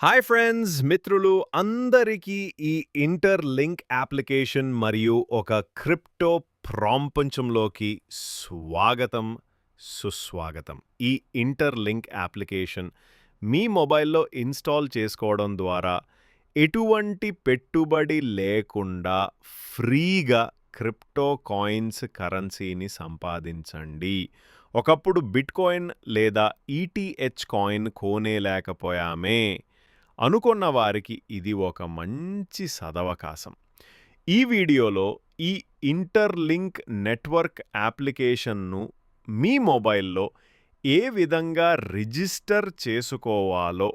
Hi friends మిత్రులు అందరికీ ఈ ఇంటర్ లింక్ అప్లికేషన్ మరియు ఒక క్రిప్టో ప్రాంపంచంలోకి స్వాగతం సుస్వాగతం. ఈ ఇంటర్ లింక్ అప్లికేషన్ మీ మొబైల్లో ఇన్స్టాల్ చేసుకోవడం ద్వారా ఎటువంటి పెట్టుబడి లేకుండా ఫ్రీగా క్రిప్టో కాయిన్స్ కరెన్సీని సంపాదించండి. ఒకప్పుడు బిట్ కాయిన్ లేదా ఈటీహెచ్ కాయిన్ కోనేలేకపోయామే. అనుకున్న వారికి ఇది ఒక మంచి సదవకాశం. ఈ వీడియోలో ఈ ఇంటర్లింక్ నెట్వర్క్ అప్లికేషన్ను మీ మొబైల్లో ఏ విధంగా రిజిస్టర్ చేసుకోవాలో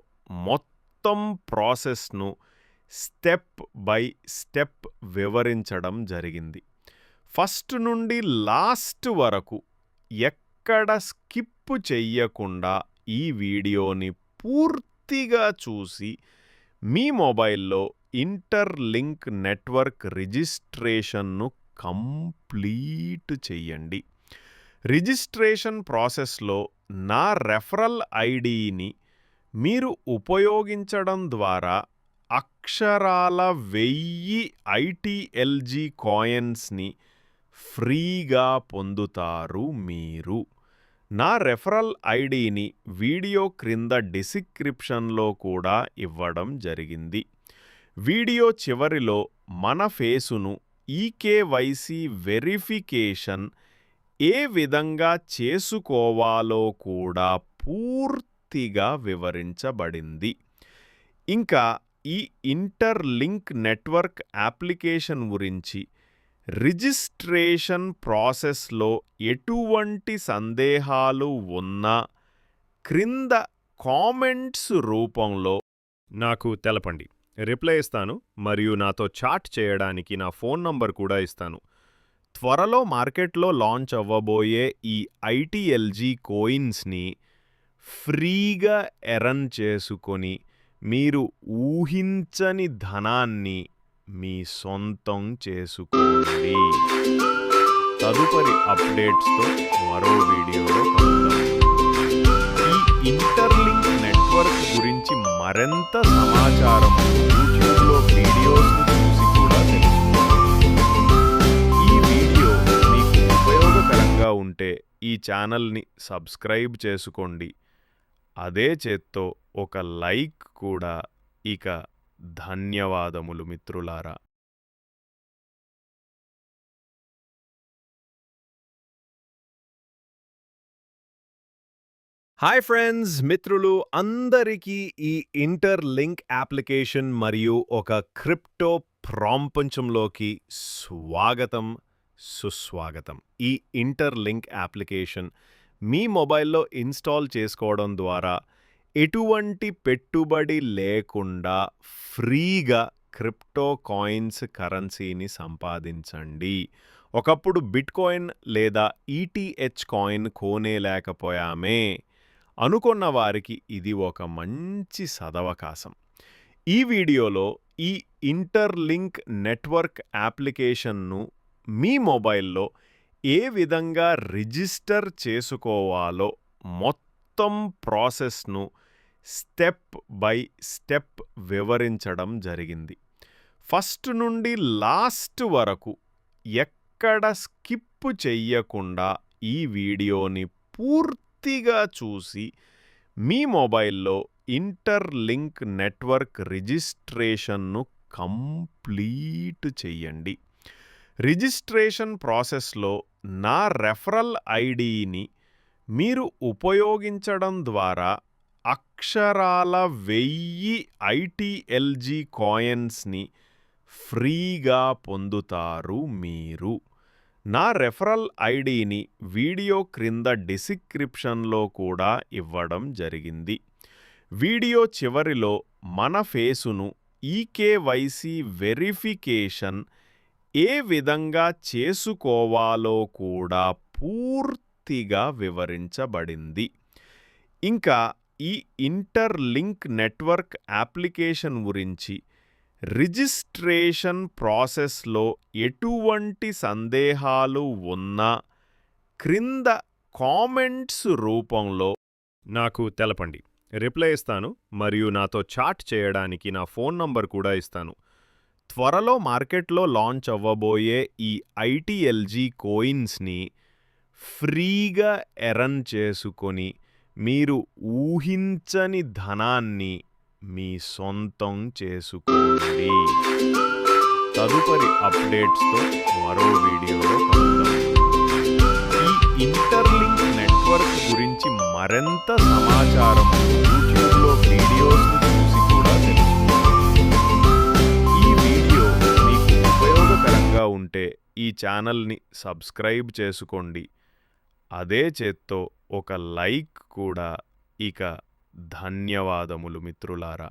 మొత్తం ప్రాసెస్ను స్టెప్ బై స్టెప్ వివరించడం జరిగింది. ఫస్ట్ నుండి లాస్ట్ వరకు ఎక్కడ స్కిప్ చెయ్యకుండా ఈ వీడియోని పూర్తి పూర్తిగా చూసి మీ మొబైల్లో ఇంటర్లింక్ నెట్వర్క్ రిజిస్ట్రేషన్ను కంప్లీట్ చెయ్యండి. రిజిస్ట్రేషన్ ప్రాసెస్లో నా రెఫరల్ ఐడిని మీరు ఉపయోగించడం ద్వారా అక్షరాల వెయ్యి ఐటీఎల్జీ కాయిన్స్ని ఫ్రీగా పొందుతారు మీరు. నా రెఫరల్ ఐడిని వీడియో క్రింద డిస్క్రిప్షన్లో కూడా ఇవ్వడం జరిగింది. వీడియో చివరిలో మన ఫేసును ఈకేవైసీ వెరిఫికేషన్ ఏ విధంగా చేసుకోవాలో కూడా పూర్తిగా వివరించబడింది. ఇంకా ఈ ఇంటర్లింక్ నెట్వర్క్ అప్లికేషన్ గురించి రిజిస్ట్రేషన్ ప్రాసెస్లో ఎటువంటి సందేహాలు ఉన్నా క్రింద కామెంట్స్ రూపంలో నాకు తెలపండి. రిప్లై ఇస్తాను మరియు నాతో చాట్ చేయడానికి నా ఫోన్ నంబర్ కూడా ఇస్తాను. త్వరలో మార్కెట్లో లాంచ్ అవ్వబోయే ఈ ఐటీఎల్జీ కోయిన్స్ని ఫ్రీగా ఎరన్ చేసుకొని మీరు ఊహించని ధనాన్ని మీ సొంతం చేసుకోండి. తదుపరి అప్డేట్స్తో మరో వీడియోలో కలుద్దాం. ఈ ఇంటర్లింక్ నెట్వర్క్ గురించి మరింత సమాచారం యూట్యూబ్లో వీడియోస్ చూసి కూడా తెలుసుకోండి ఈ వీడియో మీకు ఉపయోగకరంగా ఉంటే ఈ ఛానల్ని సబ్స్క్రైబ్ చేసుకోండి. అదే చేత్తో ఒక లైక్ కూడా ఇక ధన్యవాదములు మిత్రులారా. హాయ్ ఫ్రెండ్స్ మిత్రులు అందరికీ ఈ ఇంటర్ లింక్ అప్లికేషన్ మరియు ఒక క్రిప్టో ప్రాంపంచంలోకి స్వాగతం సుస్వాగతం. ఈ ఇంటర్ లింక్ అప్లికేషన్ మీ మొబైల్లో ఇన్స్టాల్ చేసుకోవడం ద్వారా ఎటువంటి పెట్టుబడి లేకుండా ఫ్రీగా క్రిప్టో కాయిన్స్ కరెన్సీని సంపాదించండి. ఒకప్పుడు బిట్ కాయిన్ లేదా ఈటీహెచ్ కాయిన్ కోనేలేకపోయామే. అనుకున్న వారికి ఇది ఒక మంచి సదవకాశం. ఈ వీడియోలో ఈ ఇంటర్లింక్ నెట్వర్క్ యాప్లికేషన్ను మీ మొబైల్లో ఏ విధంగా రిజిస్టర్ చేసుకోవాలో మొత్తం మొత్తం ప్రాసెస్ను స్టెప్ బై స్టెప్ వివరించడం జరిగింది. ఫస్ట్ నుండి లాస్ట్ వరకు ఎక్కడ స్కిప్ చెయ్యకుండా ఈ వీడియోని పూర్తిగా చూసి మీ మొబైల్లో ఇంటర్లింక్ నెట్వర్క్ రిజిస్ట్రేషన్ను కంప్లీట్ చెయ్యండి. రిజిస్ట్రేషన్ ప్రాసెస్లో నా రెఫరల్ ఐడిని మీరు ఉపయోగించడం ద్వారా అక్షరాల వెయ్యి ఐటీఎల్జీ కాయిన్స్ని ఫ్రీగా పొందుతారు మీరు. నా రెఫరల్ ఐడిని వీడియో క్రింద డిస్క్రిప్షన్లో కూడా ఇవ్వడం జరిగింది. వీడియో చివరిలో మన ఫేసును ఈకేవైసీ వెరిఫికేషన్ ఏ విధంగా చేసుకోవాలో కూడా పూర్తి పూర్తిగా వివరించబడింది. ఇంకా ఈ ఇంటర్లింక్ నెట్వర్క్ అప్లికేషన్ గురించి రిజిస్ట్రేషన్ ప్రాసెస్లో ఎటువంటి సందేహాలు ఉన్నా క్రింద కామెంట్స్ రూపంలో నాకు తెలపండి. రిప్లై ఇస్తాను మరియు నాతో చాట్ చేయడానికి నా ఫోన్ నంబర్ కూడా ఇస్తాను. త్వరలో మార్కెట్లో లాంచ్ అవ్వబోయే ఈ ఐటీఎల్జీ కోయిన్స్ని ఫ్రీగా ఎరన్ చేసుకొని మీరు ఊహించని ధనాన్ని మీ సొంతం చేసుకోండి. తదుపరి అప్డేట్స్తో మరో వీడియోలో కలుద్దాం. ఈ ఇంటర్లింక్ నెట్వర్క్ గురించి మరింత సమాచారం యూట్యూబ్లో వీడియోస్ను చూసి కూడా తెలుసుకోండి. ఈ వీడియో మీకు ఉపయోగకరంగా ఉంటే ఈ ఛానల్ని సబ్స్క్రైబ్ చేసుకోండి. అదే చేత్తో ఒక లైక్ కూడా ఇక ధన్యవాదములు మిత్రులారా.